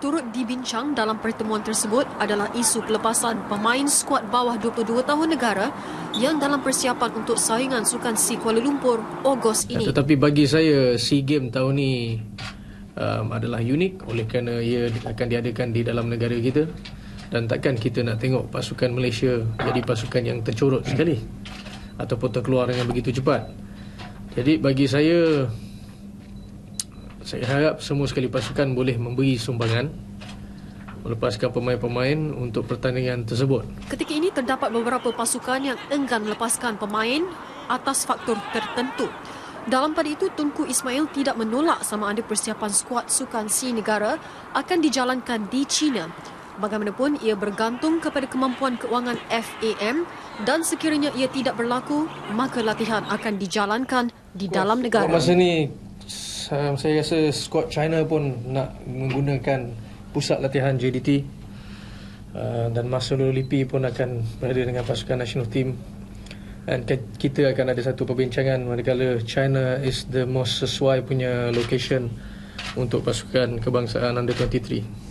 turut dibincang dalam pertemuan tersebut adalah isu pelepasan pemain skuad bawah 22 tahun negara yang dalam persiapan untuk saingan Sukan Si Kuala Lumpur Ogos ini. Tetapi bagi saya SEA Games tahun ini um, adalah unik oleh kerana ia akan diadakan di dalam negara kita dan takkan kita nak tengok pasukan Malaysia jadi pasukan yang tercorot sekali ataupun terkeluar dengan begitu cepat. Jadi bagi saya saya harap semua sekali pasukan boleh memberi sumbangan melepaskan pemain-pemain untuk pertandingan tersebut. Ketika ini terdapat beberapa pasukan yang enggan melepaskan pemain atas faktor tertentu. Dalam pada itu, Tunku Ismail tidak menolak sama ada persiapan skuad sukan si negara akan dijalankan di China. Bagaimanapun, ia bergantung kepada kemampuan keuangan FAM dan sekiranya ia tidak berlaku, maka latihan akan dijalankan di dalam negara. Masa ni um, saya rasa squad China pun nak menggunakan pusat latihan JDT uh, dan Marcelo Lippi pun akan berada dengan pasukan national team. Dan kita akan ada satu perbincangan manakala China is the most sesuai punya location untuk pasukan kebangsaan under 23